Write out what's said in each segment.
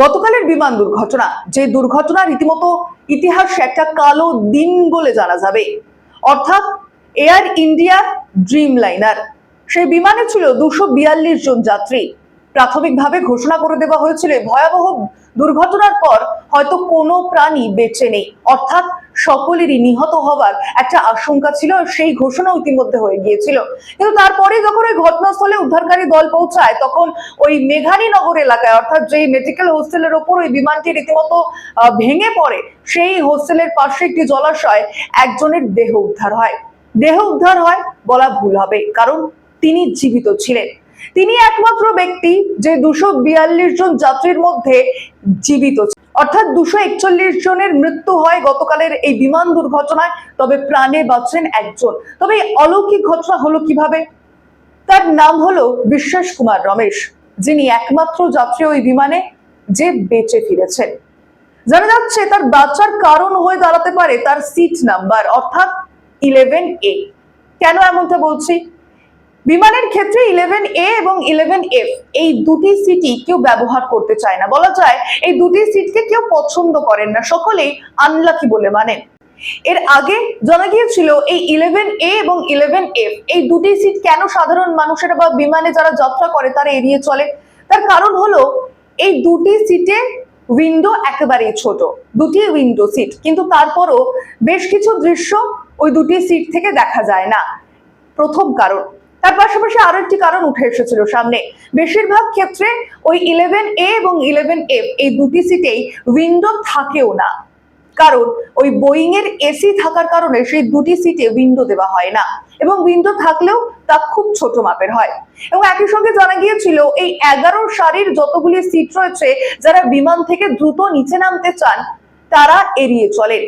গতকালের বিমান দুর্ঘটনা, যে দুর্ঘটনা রীতিমতো ইতিহাস একটা কালো দিন বলে জানা যাবে। অর্থাৎ এয়ার ইন্ডিয়া ড্রিম লাইনার সেই বিমানে ছিল দুশো বিয়াল্লিশ জন যাত্রী। প্রাথমিকভাবে ঘোষণা করে দেওয়া হয়েছিল, ভয়াবহ দুর্ঘটনার পর হয়তো কোনো প্রাণী বেঁচে নেই। অর্থাৎ সকলেরই নিহত হবার একটা আশঙ্কা ছিল সেই ঘোষণা ইতিমধ্যে হয়ে গিয়েছিল। কিন্তু তারপরে যখন ওই ঘটনাস্থলে উদ্ধারকারী দল পৌঁছায়, তখন ওই মেঘানী নগর এলাকায়, অর্থাৎ যেই মেডিকেল হোস্টেলের ওপর ওই বিমানটি রীতিমতো ভেঙে পড়ে, সেই হোস্টেলের পাশে একটি জলাশয় একজনের দেহ উদ্ধার হয়। দেহ উদ্ধার হয় বলা ভুল হবে, কারণ তিনি জীবিত ছিলেন। তিনি একমাত্র ব্যক্তি যে দুশো জন যাত্রীর মধ্যে জীবিত। অর্থাৎ দুশো একচল্লিশ জনের মৃত্যু হয় গতকালের এই বিমান দুর্ঘটনায়, তবে প্রাণে বাঁচেন একজন। তবে এই অলৌকিক ঘটনা হলো কীভাবে? তার নাম হলো বিশ্বাস কুমার রমেশ, যিনি একমাত্র যাত্রী ওই বিমানে যে বেঁচে ফিরেছেন। জানা যাচ্ছে, তার বাঁচার কারণ হয়ে দাঁড়াতে পারে তার সিট নাম্বার অর্থাৎ ইলেভেন এ কেন এমনটা বলছি? বিমানের ক্ষেত্রে ইলেভেন এ এবং ইলেভেন এফ এই দুটি সিটই কেউ ব্যবহার করতে চায় না। বলা যায়, এই দুটি সিটকে কেউ পছন্দ করেন না। সকলেই আনলাকি বলে মানেন। এর আগে জানা গিয়েছিল, এই ইলেভেন এ এবং ইলেভেন এফ এই দুটি সিট কেন সাধারণ মানুষেরা বা বিমানে যারা যাত্রা করে, তারা এড়িয়ে চলে? তার কারণ হলো, এই দুটি সিটে উইন্ডো একেবারেই ছোট। দুটি উইন্ডো সিট কিন্তু তারপরও বেশ কিছু দৃশ্য ওই দুটি সিট থেকে দেখা যায় না। প্রথম কারণ তার পাশাপাশি আরও একটি কারণ উঠে এসেছিল সামনে। বেশিরভাগ ক্ষেত্রে ওই ইলেভেন এ এবং ইলেভেন এফ এই দুটি সিটেই উইন্ডো থাকেও না। কারণ ওই বোয়িং এর এসি থাকার কারণে সেই দুটি সিটে উইন্ডো দেওয়া হয় না। এবং উইন্ডো থাকলেও তা খুব ছোট মাপের হয়। এবং একই সঙ্গে জানা গিয়েছিল, এই এগারো সারির যতগুলি সিট রয়েছে, যারা বিমান থেকে দ্রুত নিচে নামতে চান, তারা এড়িয়ে চলেন।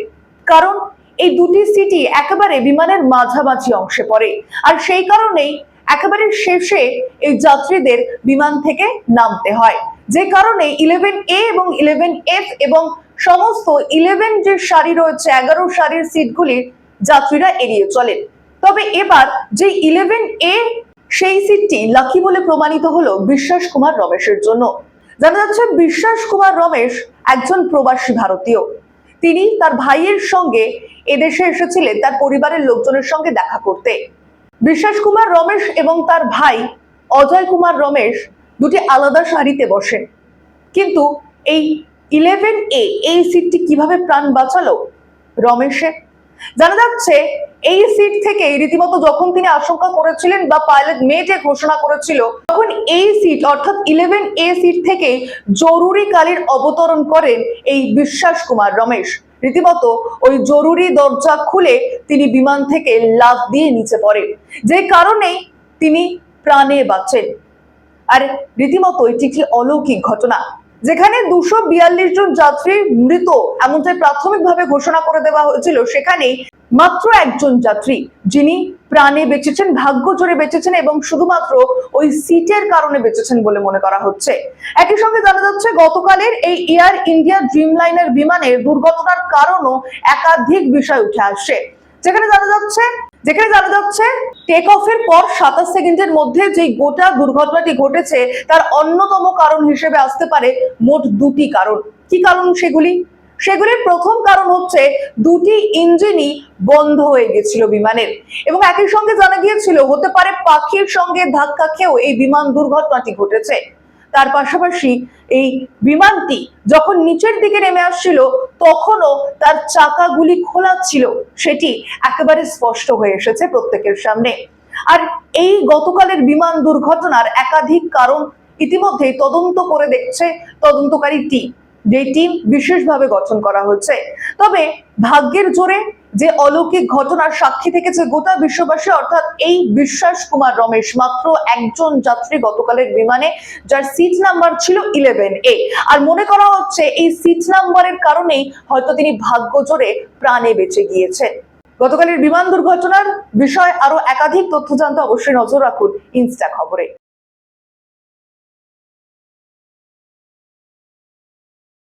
কারণ এই দুটি সিটি একেবারে বিমানের মাঝামাঝি অংশে পড়ে। আর সেই কারণেই একেবারে শেষে এই যাত্রীদের বিমান থেকে নামতে হয়। যে কারণে ইলেভেন এ এবং ইলেভেন এফ এবং সমস্ত ইলেভেন যে সারি রয়েছে, এগারো সারির সিটগুলির যাত্রীরা এড়িয়ে চলেন। তবে এবার যে ইলেভেন এ সেই সিটটি লাকি বলে প্রমাণিত হলো বিশ্বাস কুমার রমেশের জন্য। জানা যাচ্ছে, বিশ্বাস কুমার রমেশ একজন প্রবাসী ভারতীয়। তিনি তার ভাইয়ের সঙ্গে এদেশে এসেছিলেন, তার পরিবারের লোকজনের সঙ্গে দেখা করতে। বিশ্বাস কুমার রমেশ এবং তার ভাই অজয় কুমার রমেশ দুটি আলাদা সারিতে বসেন। কিন্তু এই ইলেভেন এ এই সিটটি কীভাবে প্রাণ বাঁচালো? রমেশের জানা যাচ্ছে, এই সিট থেকে রীতিমতো যখন তিনি আশঙ্কা করেছিলেন বা পাইলট মেটে ঘোষণা করেছিল, তখন এই সিট অর্থাৎ ইলেভেন এ সিট থেকে জরুরিকালীন অবতরণ করেন এই বিশ্বাস কুমার রমেশ। রীতিমতো ওই জরুরি দরজা খুলে তিনি বিমান থেকে লাফ দিয়ে নিচে পড়েন। যে কারণেই তিনি প্রাণে বাঁচেন। আর রীতিমতো এটি একটি অলৌকিক ঘটনা। যেখানে দুশো বিয়াল্লিশ জন যাত্রী মৃত, এমনটাই প্রাথমিকভাবে ঘোষণা করে দেওয়া হয়েছিল। সেখানে মাত্র একজন যাত্রী, যিনি প্রাণে বেঁচেছেন, ভাগ্য জোরে বেঁচেছেন এবং শুধুমাত্র ওই সিটের কারণে বেঁচেছেন বলে মনে করা হচ্ছে। একই সঙ্গে জানা যাচ্ছে, গতকালের এই এয়ার ইন্ডিয়া ড্রিম লাইনের বিমানের দুর্ঘটনার কারণও একাধিক বিষয় উঠে আসছে। যেখানে জানা যাচ্ছে, যেখানে জানা যাচ্ছে টেক অফের পর সাতাশ সেকেন্ডের মধ্যে যে গোটা দুর্ঘটনাটি ঘটেছে, তার অন্যতম কারণ হিসেবে আসতে পারে মোট দুটি কারণ। কি কারণ সেগুলি? সেগুলির প্রথম কারণ হচ্ছে দুটি ইঞ্জিনই বন্ধ হয়ে গেছিল বিমানের। এবং একই সঙ্গে জানা গিয়েছিল, হতে পারে পাখির সঙ্গে ধাক্কা খেয়েও এই বিমান দুর্ঘটনাটি ঘটেছে। তার পাশাপাশি এই বিমানটি যখন নিচের দিকে নেমে আসছিল, তখনও তার চাকাগুলি খোলা ছিল। সেটি একেবারে স্পষ্ট হয়ে এসেছে প্রত্যেকের সামনে। আর এই গতকালের বিমান দুর্ঘটনার একাধিক কারণ ইতিমধ্যে তদন্ত করে দেখছে তদন্তকারী টিম। যে টিম বিশেষভাবে গঠন করা হয়েছে তবে ভাগ্যের জোরে যে অলৌকিক ঘটনার সাক্ষী থেকেছে গোটা বিশ্ববাসী, অর্থাৎ এই বিশ্বাস কুমার রমেশ, মাত্র একজন যাত্রী গতকালের বিমানে, যার সিট নাম্বার ছিল ইলেভেন এ আর মনে করা হচ্ছে, এই সিট নাম্বারের কারণেই হয়তো তিনি ভাগ্য জোরে প্রাণে বেঁচে গিয়েছেন। গতকালের বিমান দুর্ঘটনার বিষয়ে আরও একাধিক তথ্য জানতে অবশ্যই নজর রাখুন ইনস্টা খবরে।